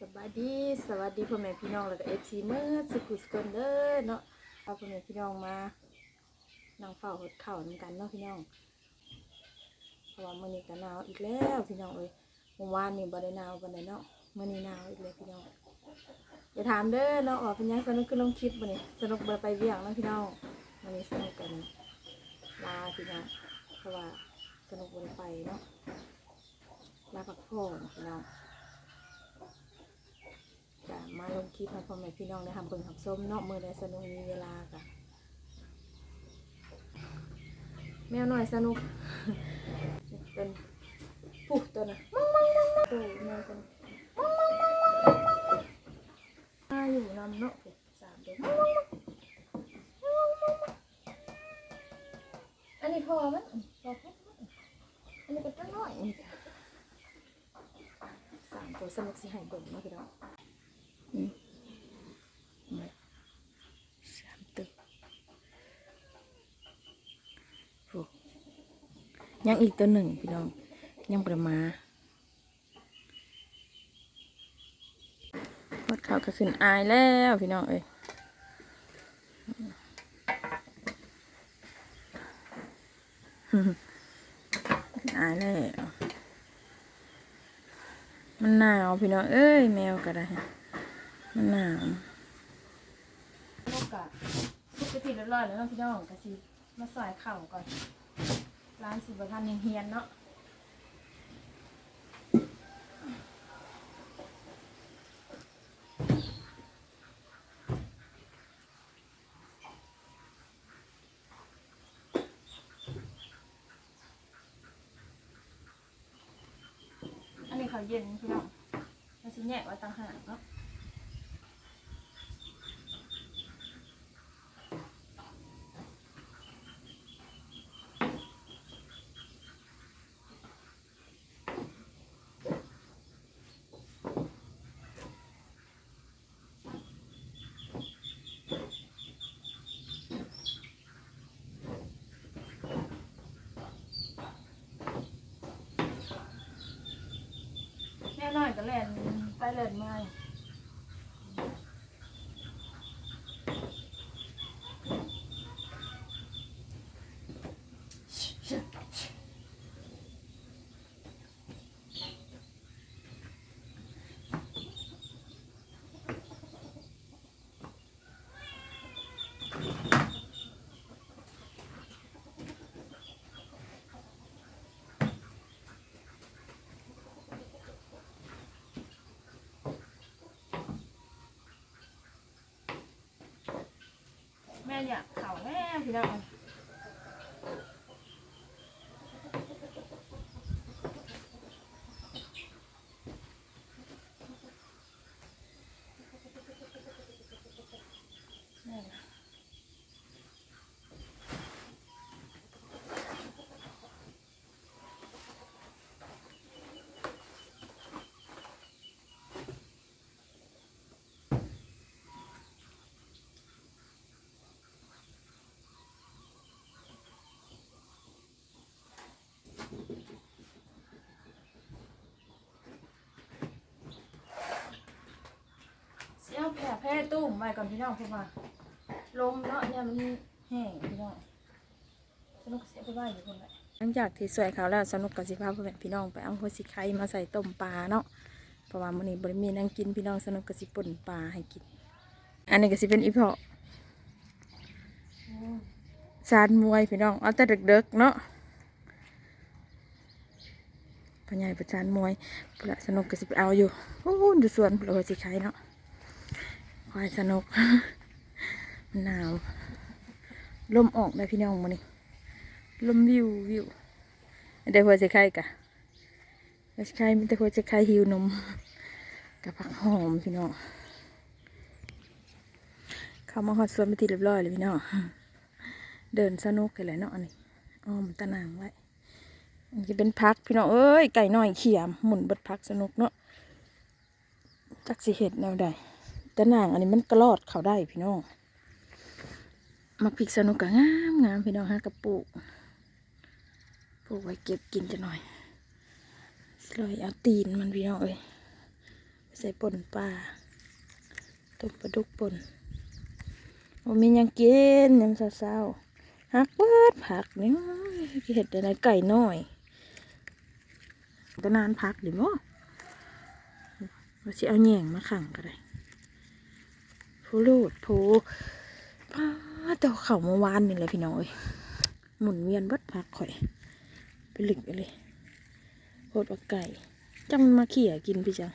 สบายดีสวัสดีพ่อแม่พี่น้องแล้วก็เอฟซีเมื่อสุขุสกลเด้อเนาะเอาพ่อแม่พี่น้องมานั่งเฝ้าหดเข่าเหมือนกันเนาะพี่น้องเพราะว่ามื้อนี้ก็หนาวอีกแล้วพี่น้องเอ้ยเมื่อวานนี่บ่ได้หนาวปานใดเนาะมื้อนี้หนาวอีกแล้วพี่น้องอย่าถามเด้อเนาะว่าเป็นยังสนุกคือลงคลิปบ่นี่สนุกบ่ได้ไปเวียงเนาะพี่น้องมื้อนี้สนุกกันลาพี่น้องเพราะว่าสนุกบ่ได้ไปเนาะลาพักผ่อนพี่น้อง จะมาลงคลิปให้พ่อแม่พี่น้องได้ทำเบิ่งทำส้มเนาะมือได้สนุกมีเวลากันแมวหน่อยสนุกเป็นปุ๊ตัวนะมังมังมังมังตัวแมวสนุกมังมังมังมังมังมังมาอยู่นำเนาะสามตัวมังมังมังมังมังมังอันนี้พอมั้ยพอพออันนี้ก็ตั้งน้อยสามตัวสนุกสิให้เบิ่งเนาะพี่น้อง อืมเนี่ยสามตึกโอ้ ยังอีกตัวหนึ่งพี่น้องยังประมาพอดเขาก็ขึ้นอายแล้วพี่น้องเอ้ยอายแล้วมันหนาวพี่น้องเอ้ย แมวก็ได้ มันหนาวพวกกะซุปกะทิเรียบร้อยแล้วพี่น้องกะทิมาใส่เข่าก่อน ร้านสิบทันยังเฮียนเนาะอันนี้เขาเย็นพี่น้องมันสิแยกไว้ต่างหากเนาะ น้อยก็แล่นไปเล่นมา อยู่แม่อยากเข่าแม่พี่น้อง ตุ้มไว้ก่อนพี่น้องเพราะว่าลมเนาะเนี่ยมันแห้งพี่น้องสนุกเสียไปไว้อยู่คนละหลังจากที่สวยเขาแล้วสนุกกับสิพาพ่อแม่พี่น้องไปเอาหัวสิไข่มาใส่ต้มปลาเนาะเพราะว่ามื้อนี้บริมีนั่งกินพี่น้องสนุกกับสิป่นปลาให้กิน อันนี้ก็สิเป็นอีพาะซานมวยพี่น้องเอาแต่เด็กๆเนาะพ่อใหญ่ประจานมวยพละสนุกก็สิเอาอยู่โอ้ดูสวนพละหัวสิไข่เนาะ ควายสนุกมันหนาวลมออกได้พี่น้องมานี่ลมวิววิวได้หัวสิไข่กะหัวสิไข่มีแต่หัวสิไข่หิวนมกับผักหอมพี่น้องเข้ามาฮอดสวนไปทีเรียบร้อยเลยพี่น้องเดินสนุกกันเลยเนาะอันนี้อ้อมตะนางไว้อันนี้เป็นพักพี่น้องเอ้ยไก่น้อยเขียมหมุนบดพักสนุกเนาะจักสิเห็ดแนวใด ตะนางอันนี้มันกระลอดเขาได้พี่น้องมักพริกสนุกกะงามงามพี่น้องฮะกระปุกปลูกไว้เก็บกินจะหน่อยสลอยเอาตีนมันพี่น้องเอ้ยใส่ป่นปลาต้มปลาดุกป่นโอ้มียังกินยำเศร้าๆหักเบิดผักนี่เห็ดอะไรไก่น้อยก็นานพักดิมั้งว่าสิเอาแหย่งมาขังก็ได้ ผู้ลูดผู้ป้าเต่าเข่าเมื่อวานนี่เลยพี่น้อยหมุนเวียนเบิดพักข่อยไปหลึกไปเลยโคตรว่าไก่จังมันมาเขี่ยกินพี่จัง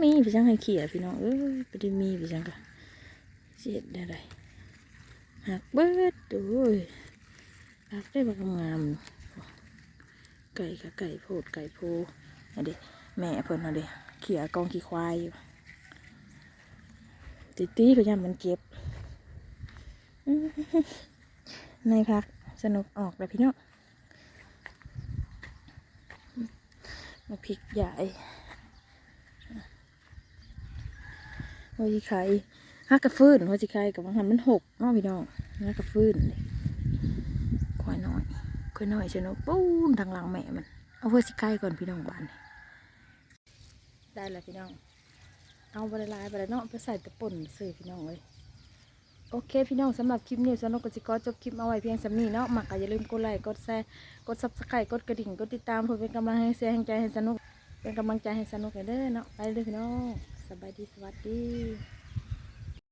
มีพี่จังให้เขี่ยพี่น้องเอ้ยไปได้มีพี่จังก็เสียดได้ไรหักเบิดดูยหักได้บักงามไก่กับไก่โพดไก่โพอันเด็แม่เพิ่นเอาเด็เขี่ยกองขี้ควายอยู่ ตีตีก็ยังมันเก็บในพักสนุกออกแล้วพี่น้องมาพริกใหญ่หัวจีไข่ฮักกระฟื้นหัวจีไข่กับบางหันมันหกเนาะพี่น้องฮักกระฟื้นเลยควายน้อยควายน้อยเชนกปูนทางหลังแม่มัน เอาหัวจีไข่ก่อนพี่น้องบ้านได้แล้วพี่น้อง เอาบริลายไปแล้วเนาะไปใส่ตะป่นสื่อพี่น้องเลยโอเคพี่น้องสำหรับคลิปนี้สนุกกจิกรจบคลิปเอาไว้เพียงสำนี้เนาะมักอย่าลืมกดไลค์กดแชร์กดซับสไครต์กดกระดิ่งกดติดตามเพื่อเป็นกำลังให้เสียแห่งใจให้สนุกเป็นกำลังใจให้สนุกกันเด้อเนาะไปเลยพี่น้องสบายดีสวัสดี